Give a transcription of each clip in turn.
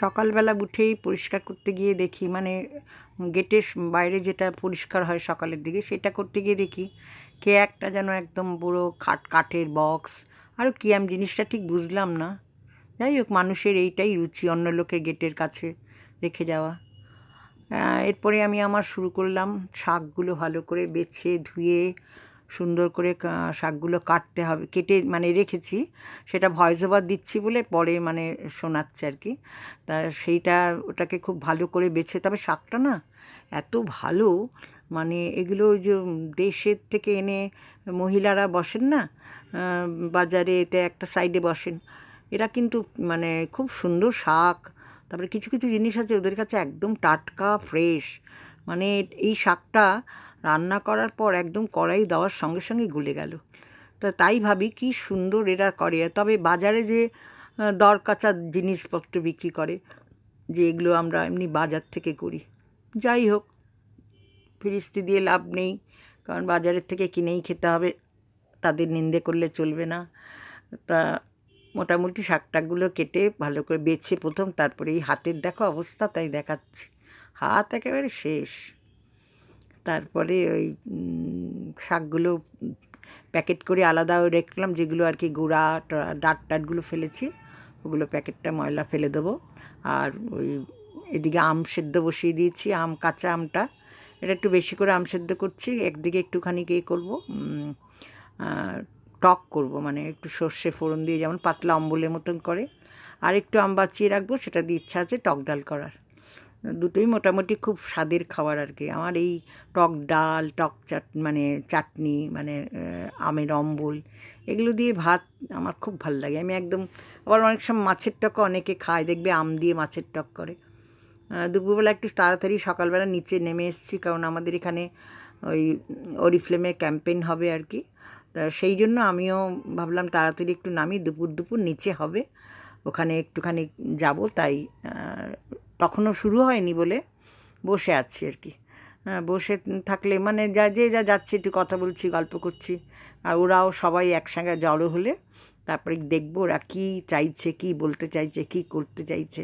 সকালবেলা উঠেই পরিষ্কার করতে গিয়ে দেখি মানে গেটের বাইরে যেটা পরিষ্কার হয় সকালের দিকে সেটা করতে গিয়ে দেখি কে একটা যেন একদম পুরো খাট কাঠের বক্স আরও কী আমি জিনিসটা ঠিক বুঝলাম না। যাই হোক, মানুষের এইটাই রুচি, অন্য লোকের গেটের কাছে রেখে যাওয়া। এরপরে আমি আমার শুরু করলাম শাকগুলো ভালো করে বেছে ধুয়ে সুন্দর করে শাকগুলো কাটতে হবে, কেটে মানে রেখেছি, সেটা ভয়েস ওভার দিচ্ছি বলে পরে মানে শোনাচ্ছে আর কি। তা সেইটা ওটাকে খুব ভালো করে বেছে, তবে শাকটা না এত ভালো মানে এগুলো যে দেশের থেকে এনে মহিলারা বসেন না বাজারে এতে একটা সাইডে বসেন, এরা কিন্তু মানে খুব সুন্দর শাক, তারপরে কিছু কিছু জিনিস আছে ওদের কাছে একদম টাটকা, ফ্রেশ মানে এই শাকটা রান্না করার পর একদম কড়াই দেওয়ার সঙ্গে সঙ্গে গলে গেল। তা তাই ভাবি কি সুন্দর এরা করে। তবে বাজারে যে দর কাঁচা জিনিসপত্র বিক্রি করে, যে এগুলো আমরা এমনি বাজার থেকে করি। যাই হোক, ফিরিস্তি দিয়ে লাভ নেই, কারণ বাজারের থেকে কিনেই খেতে হবে। তাদের নিন্দে করলে চলবে না। তা মোটামুটি শাক টাকগুলো কেটে ভালো করে বেছে প্রথম, তারপরে এই হাতের দেখো অবস্থা, তাই দেখাচ্ছি। হাত একেবারে শেষ। তারপরে ওই শাকগুলো প্যাকেট করে আলাদা রাখলাম, যেগুলো আর কি গুঁড়া ডাট টাটগুলো ফেলেছি, ওগুলো প্যাকেটটা ময়লা ফেলে দেবো। আর ওই এদিকে আম সেদ্ধ বসিয়ে দিয়েছি, আম, কাঁচা আমটা। এটা একটু বেশি করে আম সেদ্ধ করছি, একদিকে একটুখানি কে করব টক করব মানে একটু সর্ষে ফোড়ন দিয়ে, যেমন পাতলা অম্বলের মতন করে। আর একটু আম বাঁচিয়ে রাখব, সেটা দিয়ে ইচ্ছা আছে টক ডাল করার। দুটোই মোটামুটি খুব স্বাদের খাবার আর কি। আমার এই টক ডাল, টক চাট মানে চাটনি মানে আমের অম্বল, এগুলো দিয়ে ভাত আমার খুব ভালো লাগে। আমি একদম, আবার অনেক সময় মাছের টকও অনেকে খায়, দেখবে আম দিয়ে মাছের টক করে। দুপুরবেলা একটু তাড়াতাড়ি সকালবেলা নিচে নেমে এসেছি, কারণ আমাদের এখানে ওই অরিফ্লেমে ক্যাম্পেইন হবে আর কি। তা সেই জন্য আমিও ভাবলাম তাড়াতাড়ি একটু নামি, দুপুর দুপুর নিচে হবে। ওখানে একটুখানি যাব, তাই তখনও শুরু হয়নি বলে বসে আছি আর কি। হ্যাঁ, বসে থাকলে মানে যা যে যা যাচ্ছে একটু কথা বলছি গল্প করছি। আর ওরাও সবাই একসঙ্গে জড়ো হলে তারপরে দেখব ওরা কী চাইছে কী বলতে চাইছে কী করতে চাইছে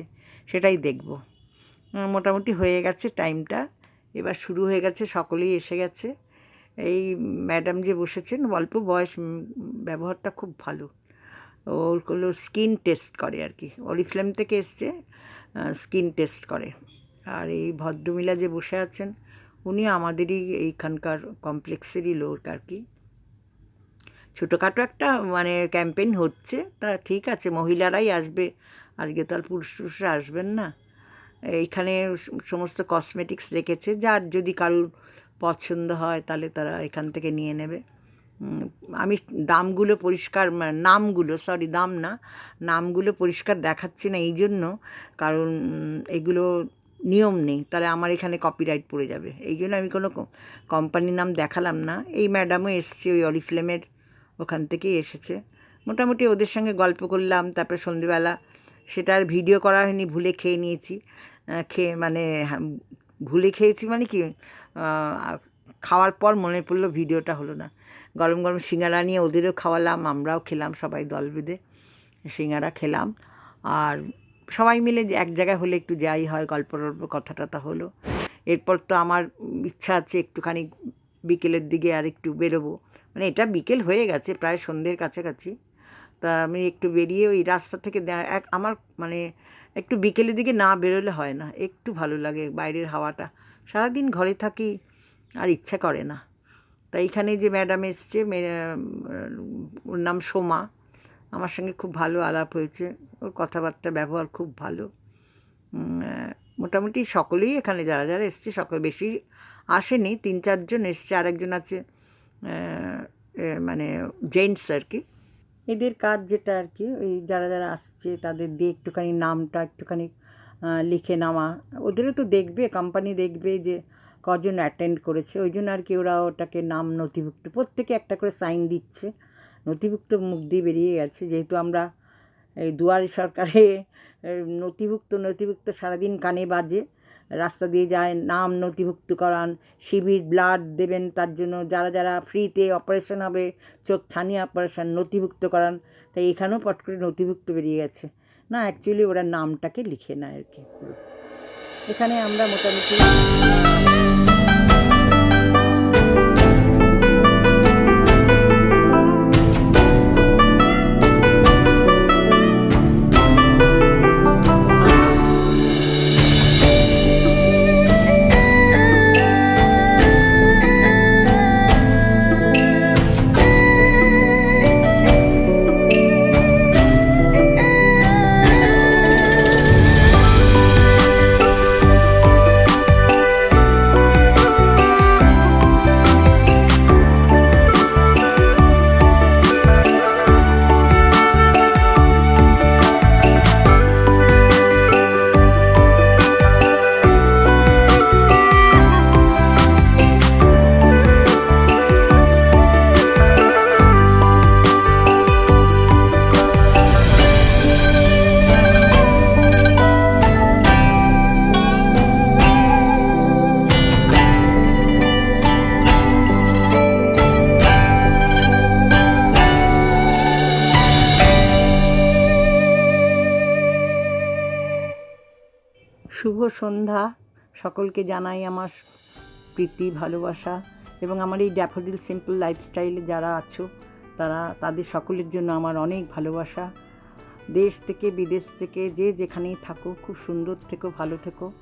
সেটাই দেখব। আহ, মোটামুটি হয়ে গেছে টাইমটা। এবার শুরু হয়ে গেছে সকলেই এসে গেছে। এই ম্যাডাম যে বসেছেন অল্প বয়স ব্যবহারটা খুব ভালো। ওগুলো স্কিন টেস্ট করে আর কি। অরিফ্লেম থেকে এসছে। স্কিন টেস্ট করে। আর এই ভদ্রমিলা যে বসে আছেন, উনি আমাদেরই এইখানকার কমপ্লেক্সেরই লোক আর কি। ছোটোখাটো একটা মানে ক্যাম্পেইন হচ্ছে, তা ঠিক আছে, মহিলারাই আসবে। আজকে তো আর পুরুষ টুরুষরা আসবেন না। এইখানে সমস্ত কসমেটিক্স রেখেছে, যার যদি কারুর পছন্দ হয়, তাহলে তারা এখান থেকে নিয়ে নেবে। আমি দামগুলো পরিষ্কার নামগুলো সরি দাম না নামগুলো পরিষ্কার দেখাচ্ছি না এই জন্য কারণ এগুলো নিয়ম নেই তাহলে আমার এখানে কপিরাইট পড়ে যাবে। এই জন্য আমি কোনো কোম্পানির নাম দেখালাম না। এই ম্যাডামও এসছে ওই অরিফ্লেমের ওখান থেকেই এসেছে। মোটামুটি ওদের সঙ্গে গল্প করলাম তারপরে সন্ধেবেলা সেটা আর ভিডিও করা হয়নি ভুলে খেয়ে নিয়েছি। খেয়ে মানে হ্যাঁ, ভুলে খেয়েছি মানে কি খাওয়ার পর মনে পড়ল ভিডিওটা হলো না। গরম গরম সিঙ্গারা নিয়ে ওদেরও খাওয়ালাম, আমরাও খেলাম সবাই দল বেঁধে, সিঙ্গারা খেলাম। আর সবাই মিলে এক জায়গায় হলে একটু যাই হয়, গল্প টল্প কথা টথা হলো। এরপর তো আমার ইচ্ছা আছে একটুখানি বিকেলের দিকে আর একটু বেরোবো। মানে এটা বিকেল হয়ে গেছে, প্রায় সন্ধ্যের কাছাকাছি। তা আমি একটু বেরিয়ে ওই রাস্তা থেকে এক, আমার মানে একটু বিকেলের দিকে না বেরোলে হয় না, একটু ভালো লাগে বাইরের হাওয়াটা। সারাদিন ঘরে থাকি আর ইচ্ছা করে না। তাই এখানে যে ম্যাডাম এসছে ওর নাম সোমা। আমার সঙ্গে খুব ভালো আলাপ হয়েছে। ওর কথাবার্তা, ব্যবহার খুব ভালো। মোটামুটি সকলেই এখানে যারা যারা এসছে, সকল বেশি আসেনি। তিন চারজন এসছে, আরেকজন আছে মানে জেন্টস আর কি। এদের কাজ যেটা আর কি, ওই যারা যারা আসছে তাদের দিয়ে একটুখানি নামটা, একটুখানি লিখে নেওয়া। ওদেরও তো দেখবে কোম্পানি দেখবে যে কজন অ্যাটেন্ড করেছে, ওই জন্য আর কি ওরা ওটাকে নাম নথিভুক্ত, প্রত্যেকে একটা করে সাইন দিচ্ছে। নথিভুক্ত মুখ দিয়ে বেরিয়ে গেছে, যেহেতু আমরা এই দুয়ারে সরকারে নথিভুক্ত নথিভুক্ত সারাদিন কানে বাজে, রাস্তা দিয়ে যায়, নাম নথিভুক্ত করান শিবির ব্লাড দেবেন তার জন্য, যারা যারা ফ্রিতে অপারেশন হবে, চোখ ছানি অপারেশন নথিভুক্ত করান তাই এখানেও পট করে নথিভুক্ত বেরিয়ে গেছে। না অ্যাকচুয়ালি ওরা নামটাকে লিখে নেয় আর কি। এখানে আমরা মোটামুটি শুভ সন্ধ্যা। সকলকে জানাই আমার প্রীতি, ভালোবাসা এবং আমার এই ড্যাফোডিল সিম্পল লাইফস্টাইলে যারা আছো, তারা, তাদের সকলের জন্য আমার অনেক ভালোবাসা। দেশ থেকে, বিদেশ থেকে, যে যেখানেই থাকো, খুব সুন্দর থেকো, ভালো থেকো।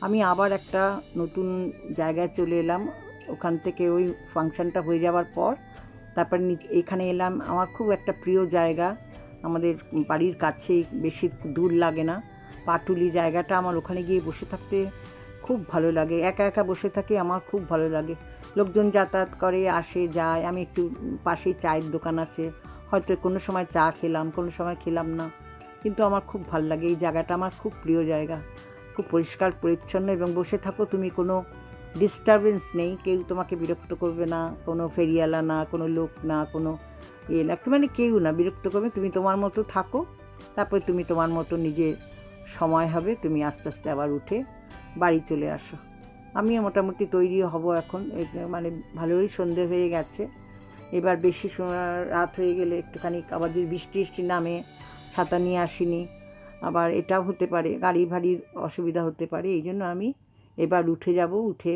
আমি আবার একটা নতুন জায়গায় চলে এলাম। ওখান থেকে ওই ফাংশনটা হয়ে যাওয়ার পর, তারপর এখানে এলাম। আমার খুব একটা প্রিয় জায়গা। আমাদের বাড়ির কাছেই, বেশি দূর লাগে না। পাটুলি জায়গাটা আমার ওখানে গিয়ে বসে থাকতে খুব ভালো লাগে। একা একা বসে থাকি আমার খুব ভালো লাগে। লোকজন যাতায়াত করে, আসে, যায়। আমি একটু পাশেই চায়ের দোকান আছে। হয়তো কোনো সময় চা খেলাম, কোনো সময় খেলাম না। কিন্তু আমার খুব ভালো লাগে। এই জায়গাটা আমার খুব প্রিয় জায়গা। খুব পরিষ্কার, পরিচ্ছন্ন এবং বসে থাকো, তুমি কোনো ডিস্টারবেন্স নেই। কেউ তোমাকে বিরক্ত করবে না। কোনো ফেরিয়ালা না, কোনো লোক না, কোনো ইয়ে না। মানে কেউ না, বিরক্ত করবে। তুমি তোমার মতো থাকো। তারপরে তুমি তোমার মতো নিজে সময় হবে, তুমি আস্তে আস্তে আবার উঠে বাড়ি চলে আসো। আমিও মোটামুটি তৈরি হব এখন মানে ভালোই সন্ধে হয়ে গেছে। এবার বেশি রাত হয়ে গেলে একটুখানি আবার যদি বৃষ্টি বৃষ্টি নামে, ছাতা নিয়ে আসিনি, আবার এটাও হতে পারে, গাড়ি ভাড়ির অসুবিধা হতে পারে, এই জন্য আমি এবার উঠে যাব, উঠে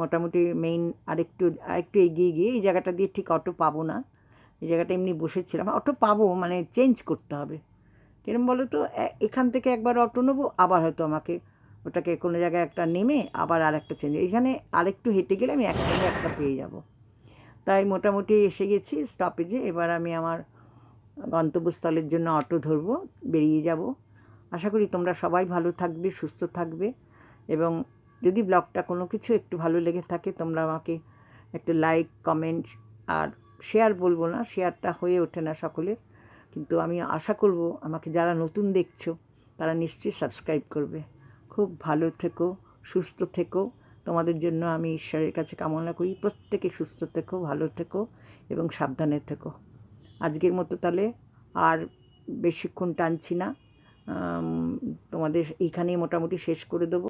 মোটামুটি মেইন আরেকটু আরেকটু এগিয়ে গিয়ে এই জায়গাটা দিয়ে ঠিক অটো পাবো না। এই জায়গাটা এমনি বসেছিলাম, অটো পাবো মানে চেঞ্জ করতে হবে। কিরম বলো তো এখান থেকে একবার অটো নেব, আবার হয়তো আমাকে ওটাকে কোনো জায়গায় একটা নেমে আবার আর একটা চেঞ্জ এখানে আরেকটু হেঁটে গেলে আমি একটা একটা পেয়ে যাব। তাই মোটামুটি এসে গেছি স্টপেজে এবার আমি আমার গন্তব্যস্থলের জন্য অটো ধরবো, বেরিয়ে যাব। আশা করি তোমরা সবাই ভালো থাকবে, সুস্থ থাকবে। এবং যদি ব্লগটা কোনো কিছু একটু ভালো লেগে থাকে, তোমরা আমাকে একটু লাইক কমেন্ট আর শেয়ার বলব না। শেয়ারটা হয়ে ওঠে না সকলের। কিন্তু আমি আশা করব আমাকে যারা নতুন দেখছ, তারা নিশ্চয়ই সাবস্ক্রাইব করবে। খুব ভালো থেকো, সুস্থ থেকো। তোমাদের জন্য আমি ঈশ্বরের কাছে কামনা করি, প্রত্যেকে সুস্থ থেকো, ভালো থেকো এবং সাবধানে থেকো। আজকের মতো তাহলে আর বেশিক্ষণ টানছি না। তোমাদের এইখানেই মোটামুটি শেষ করে দেবো।